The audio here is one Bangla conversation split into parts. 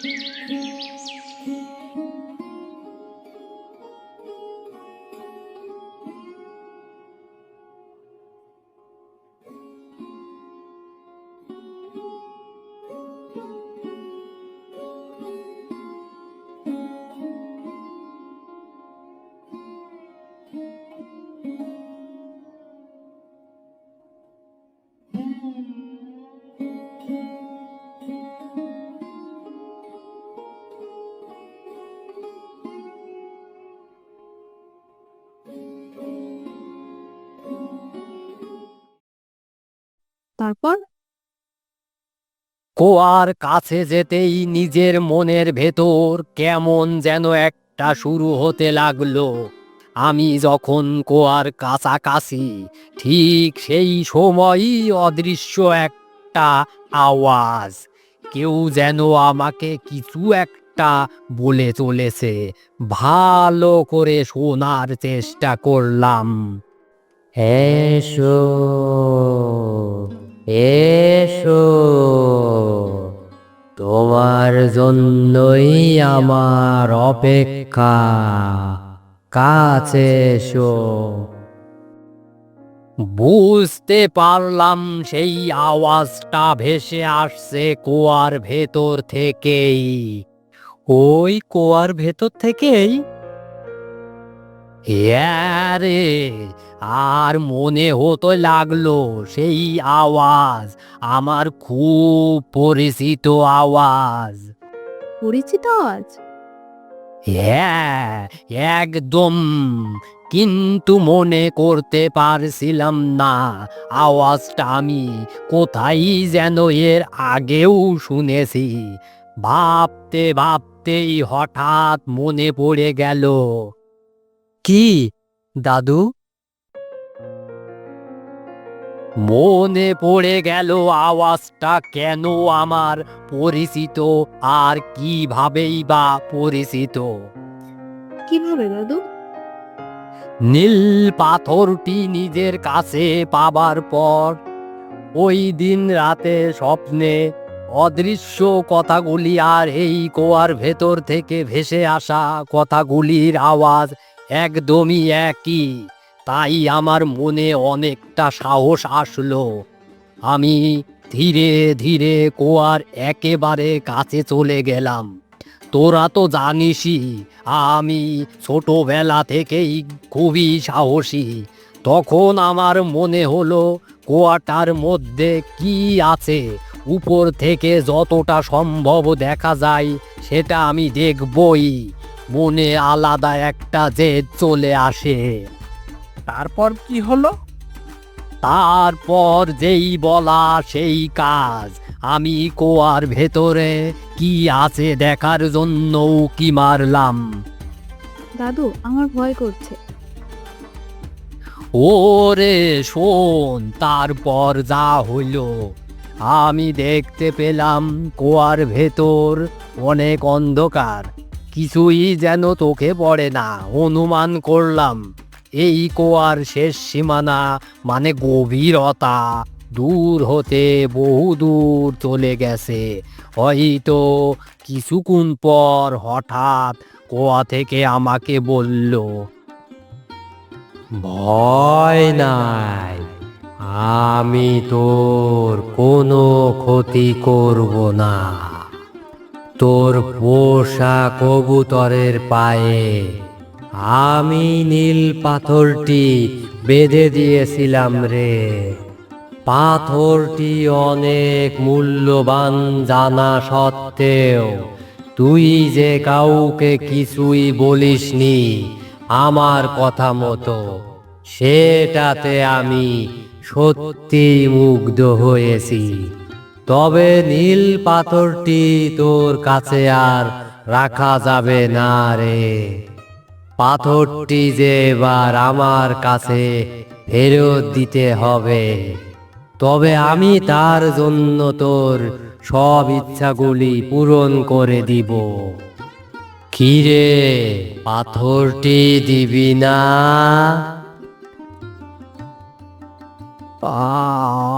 Música তারপর? কোয়ার কাছে যেতেই নিজের মনের ভেতর কেমন যেন একটা শুরু হতে লাগল। আমি যখন কোয়ার কাছাকাছি, ঠিক সেই সময়ই অদৃশ্য একটা আওয়াজ। কেউ যেন আমাকে কিছু একটা বলে চলেছে। ভালো করে শোনার চেষ্টা করলাম। এসো। এসো, তোমার জন্যই আমার অপেক্ষা, কাছে এসো। বুঝতে পারলাম সেই আওয়াজটা ভেসে আসছে কুয়ার ভেতর থেকেই। ওই কুয়ার ভেতর থেকেই? হ্যাঁ রে আর মনে হতো লাগল সেই আওয়াজ আমার খুব পরিচিত আওয়াজ। পরিচিত আজ হ্যাঁ একদম। কিন্তু মনে করতে পারছিলাম না আওয়াজটা আমি কোথায় যেন এর আগেও শুনেছি। ভাবতে ভাবতেই হঠাৎ মনে পড়ে গেল। কি দাদু? মনে পড়ে গেল আওয়াজটা কেন আমার পরিচিত? আর কিভাবেই বা পরিচিত? কীভাবে দাদু? নীল পাথরটি নিজের কাছে পাবার পর ওই দিন রাতে স্বপ্নে অদৃশ্য কথাগুলি আর এই কোয়ার ভেতর থেকে ভেসে আসা কথাগুলির আওয়াজ একদমই একই। তাই আমার মনে অনেকটা সাহস আসলো। আমি ধীরে ধীরে কোয়ার একেবারে কাছে চলে গেলাম। তোরা তো জানিসই, আমি ছোটবেলা থেকেই খুবই সাহসী। তখন আমার মনে হলো, কুয়াটার মধ্যে কি আছে? উপর থেকে যতটা সম্ভব দেখা যায়, সেটা আমি দেখবই। মনে আলাদা একটা জেদ চলে আসে। তারপর কি হলো? তারপর যেই বলা সেই কাজ। আমি কোয়ার ভেতরে কি আছে দেখার জন্য কি মারলাম। দাদু আমার ভয় করছে। ওরে শোন তারপর যা হইল। আমি দেখতে পেলাম কোয়ার ভেতর অনেক অন্ধকার। কিছুই যেন তোকে পড়ে না অনুমান করলাম। এই কোয়ার শেষ সীমানা মানে গভীরতা। দূর হতে বহু দূর চলে গেছে। হয়তো কিছুক্ষণ পর হঠাৎ কোয়া থেকে আমাকে বলল, ভয় নাই, আমি তোর কোনো ক্ষতি করব না। তোর পোষা কবুতরের পায়ে আমি নীল পাথরটি বেঁধে দিয়েছিলাম রে। পাথরটি অনেক মূল্যবান জানা সত্ত্বেও, তুই যে কাউকে কিছুই বলিসনি আমার কথা মতো, সেটাতে আমি সত্যি মুগ্ধ হয়েছি। তবে নীল পাথরটি তোর কাছে আর রাখা যাবে না রে। পাথরটি যে এবার আমার কাছে ফেরত দিতে হবে। তবে আমি তার জন্য তোর সব ইচ্ছাগুলি পূরণ করে দিব। কিরে পাথরটি দিবি না?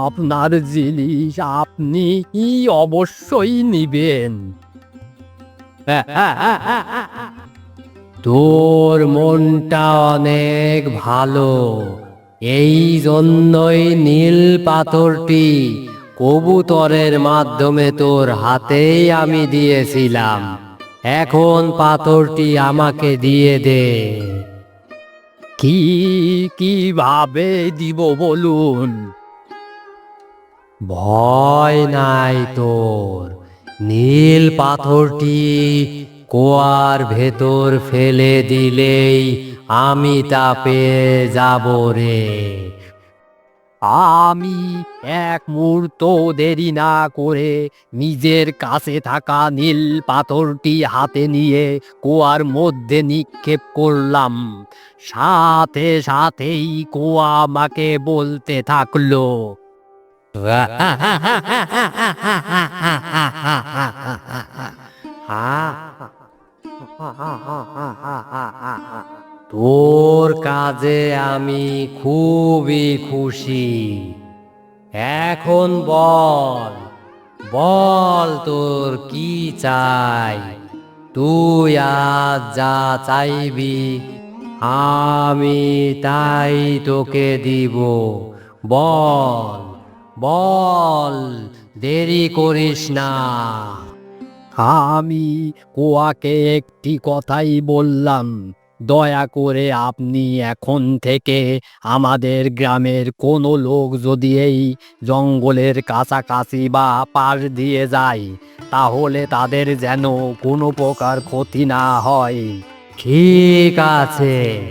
আপনার জিনিস আপনি অবশ্যই নিবেন? তোর মনটা অনেক ভালো। এই জন্যই নীল পাথরটি কবুতরের মাধ্যমে তোর হাতেই আমি দিয়েছিলাম। এখন পাথরটি আমাকে দিয়ে দে। কি কীভাবে দিব বলুন? ভয় নাই তোর। নীল পাথরটি কুয়ার ভেতর ফেলে দিলেই আমি তা পেয়ে যাব রে আমি এক মুহূর্ত দেরি না করে নিজের কাছে থাকা নীল পাথরটি হাতে নিয়ে কুয়ার মধ্যে নিক্ষেপ করলাম সাথে সাথেই কুয়া আমাকে বলতে থাকল তোর কাজে আমি খুবই খুশি। এখন বল বল তোর কি চাই? তুই আজ যা চাইবি, আমি তাই তোকে দিব। বল বল, দেরি করিস না। আমি কুয়াকে একটি কথাই বললাম। দয়া করে আপনি এখন থেকে আমাদের গ্রামের কোনো লোক যদি এই জঙ্গলের কাছাকাছি বা পাশ দিয়ে যায়, তাহলে তাদের যেন কোনো প্রকার ক্ষতি না হয়। ঠিক আছে,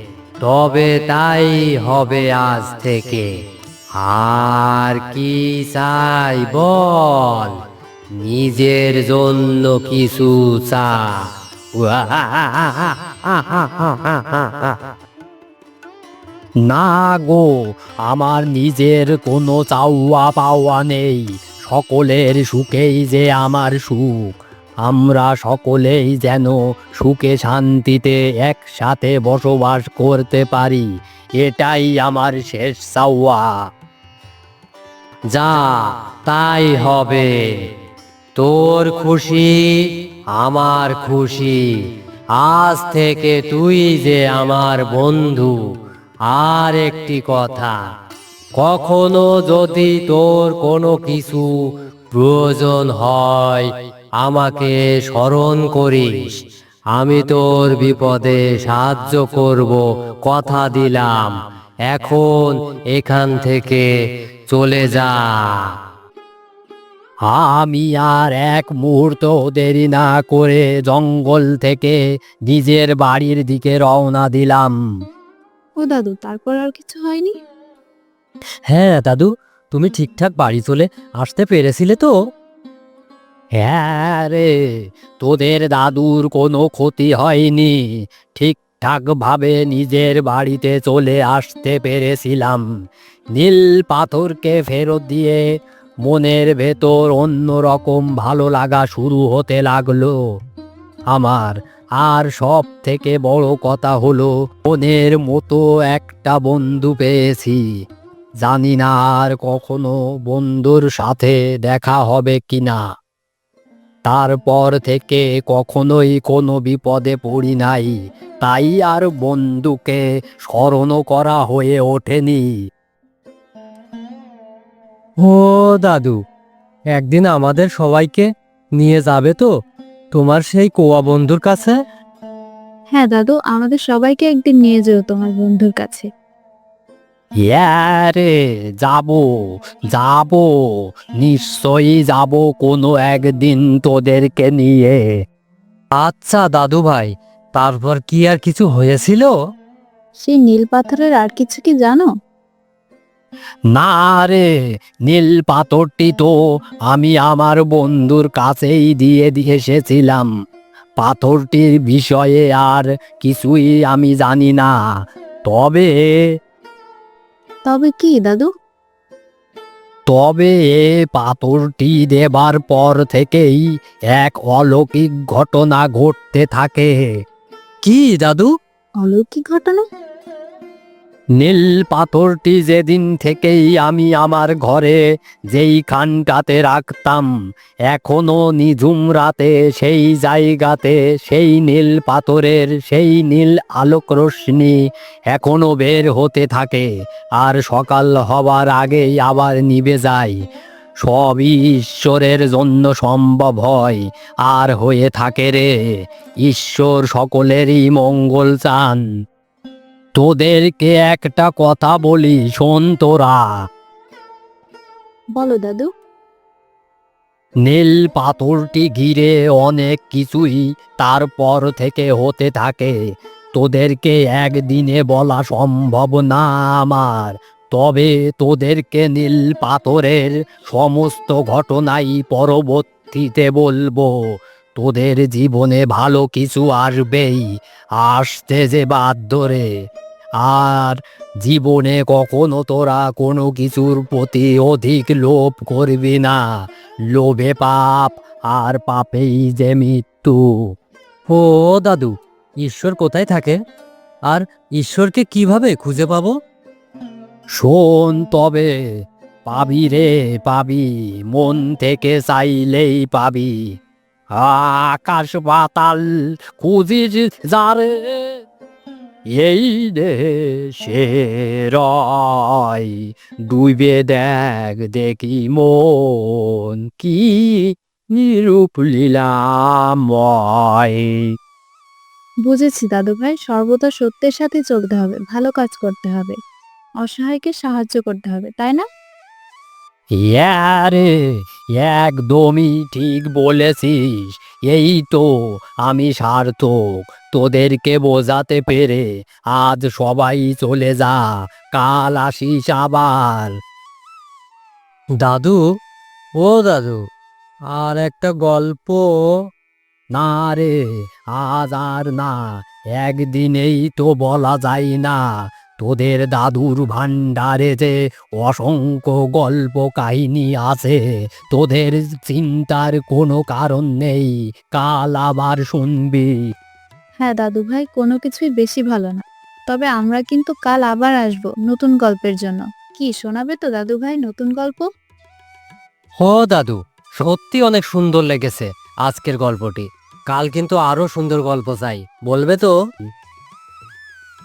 তবে তাই হবে আজ থেকে। আর কি চাই বল? নিজের জন্য কিছু চা না গো আমার নিজের কোনো চাওয়া পাওয়া নেই সকলের সুখেই যে আমার সুখ আমরা সকলেই যেন সুখে শান্তিতে একসাথে বসবাস করতে পারি এটাই আমার শেষ চাওয়া যা তাই হবে তোর খুশি, আমার খুশি। আজ থেকে তুই যে আমার বন্ধু, আর একটি কথা, কখনো যদি তোর কোনো কিছু প্রয়োজন হয়, আমাকে স্মরণ করিস। আমি তোর বিপদে সাহায্য করব, কথা দিলাম। এখন এখান থেকে চলে যা। আমি আর এক মুহূর্ত দেরি না করে জঙ্গল থেকে নিজের বাড়ির দিকে রওনা দিলাম। ও দাদু তারপর আর কিছু হয়নি? হ্যাঁ দাদু তুমি ঠিকঠাক বাড়ি চলে আসতে পেরেছিলে তো? হ্যাঁ রে তোদের দাদুর কোনো ক্ষতি হয়নি। ঠিকঠাক ভাবে নিজের বাড়িতে চলে আসতে পেরেছিলাম। নীল পাথরকে ফেরত দিয়ে মনের ভেতর অন্য রকম ভালো লাগা শুরু হতে লাগল। আমার আর সব থেকে বড় কথা হলো, মনের মতো একটা বন্ধু পেয়েছি। জানি না আর কখনো বন্ধুর সাথে দেখা হবে কি না তারপর থেকে কখনোই কোনো বিপদে পড়ি নাই। তাই আর বন্ধুকে স্মরণ করা হয়ে ওঠেনি। ও দাদু একদিন আমাদের সবাইকে নিয়ে যাবে তো তোমার সেই কোয়া বন্ধুর কাছে? হ্যাঁ দাদু আমাদের সবাইকে একদিন নিয়ে যেও তোমার বন্ধুর কাছে। রে যাব যাব নিশ্চয়ই যাব কোনো একদিন তোদেরকে নিয়ে। আচ্ছা দাদু ভাই তারপর কি আর কিছু হয়েছিল? সেই নীল পাথরের আর কিছু কি জানো? না রে নীল পাথরটি তো আমি আমার বন্ধুর কাছেই দিয়ে দিয়ে এসেছিলাম। পাথরটির বিষয়ে আর কিছুই আমি জানি না। তবে তবে কি দাদু? তবে এ পাথরটি দেবার পর থেকেই এক অলৌকিক ঘটনা ঘটতে থাকে। কি দাদু? অলৌকিক ঘটনা? নীল পাথরটি যেদিন থেকেই আমি আমার ঘরে যেই খানটাতে রাখতাম, এখনও নিঝুম রাতে সেই জায়গাতে সেই নীল পাথরের সেই নীল আলোক রশ্মি এখনও বের হতে থাকে আর সকাল হবার আগেই আবার নিভে যায়। সবই ঈশ্বরের জন্য সম্ভব হয় আর হয়ে থাকে রে, ঈশ্বর সকলেরই মঙ্গল চান। তোদেরকে একটা কথা বলি শোন তোরা। বলো দাদু। নীল পাথরটি ঘিরে অনেক কিছুই তারপর থেকে হতে থাকে। তোদেরকে একদিনে বলা সম্ভব না আমার তবে তোদেরকে নীল পাথরের সমস্ত ঘটনাই পরবর্তীতে বলব। তোদের জীবনে ভালো কিছু আসবেই। আসতে যে বাধ্য রে। আর জীবনে কখনো তোরা কোনো কিছুর প্রতি অধিক লোভ করবি না। লোভে পাপ আর পাপেই যে মৃত্যু। ও দাদু ঈশ্বর কোথায় থাকে? আর ঈশ্বরকে কীভাবে খুঁজে পাবো? শোন তবে পাবি রে পাবি। মন থেকে চাইলেই পাবি। আকাশ পাতাল খুঁজিস যারে? এই দে সে রয় ডুবে দেখ দেখি মন কি নিরূপ লীলাময়। বুঝেছি দাদু ভাই, সর্বদা সত্যের সাথে চলতে হবে, ভালো কাজ করতে হবে। অসহায়কে সাহায্য করতে হবে, তাই না? রে একদমই ঠিক বলেছিস। এই তো আমি সার্থক তোদেরকে বোঝাতে পেরে আজ সবাই চলে যা কাল আসিস আবার। দাদু ও দাদু আর একটা গল্প। না রে আজ আর না একদিনেই তো বলা যায় না তোদের দাদুর ভাণ্ডারে যে অসংখ্য গল্প কাহিনী আছে তোদের চিন্তার কোনো কারণ নেই কাল আবার শুনবি। হ্যাঁ দাদু ভাই কোনো কিছুই বেশি ভালো না। তবে আমরা কিন্তু কাল আবার আসব নতুন গল্পের জন্য। কি শোনাবে তো দাদু ভাই নতুন গল্প? হ দাদু সত্যি অনেক সুন্দর লেগেছে আজকের গল্পটি। কাল কিন্তু আরও সুন্দর গল্প চাই বলবে তো?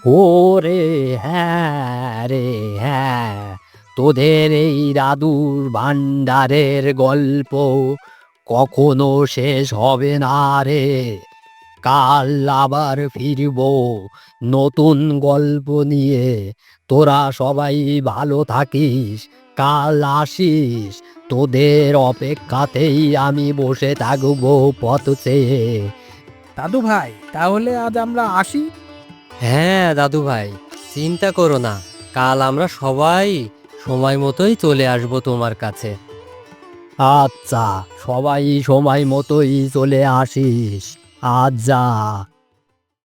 ও রে হ্যাঁ রে হ্যাঁ তোদের এই দাদুর ভাণ্ডারের গল্প কখনো শেষ হবে না রে। কাল আবার ফিরব নতুন গল্প নিয়ে, তোরা সবাই ভালো থাকিস, কাল আসিস, তোদের অপেক্ষাতেই আমি বসে থাকব পথ চেয়ে। দাদু ভাই তাহলে আজ আমরা আসি? হ্যাঁ দাদু ভাই, চিন্তা করো না। কাল আমরা সবাই সময় মতোই চলে আসব তোমার কাছে। আচ্ছা সবাই সময় মতোই চলে আসিস। আজ যা।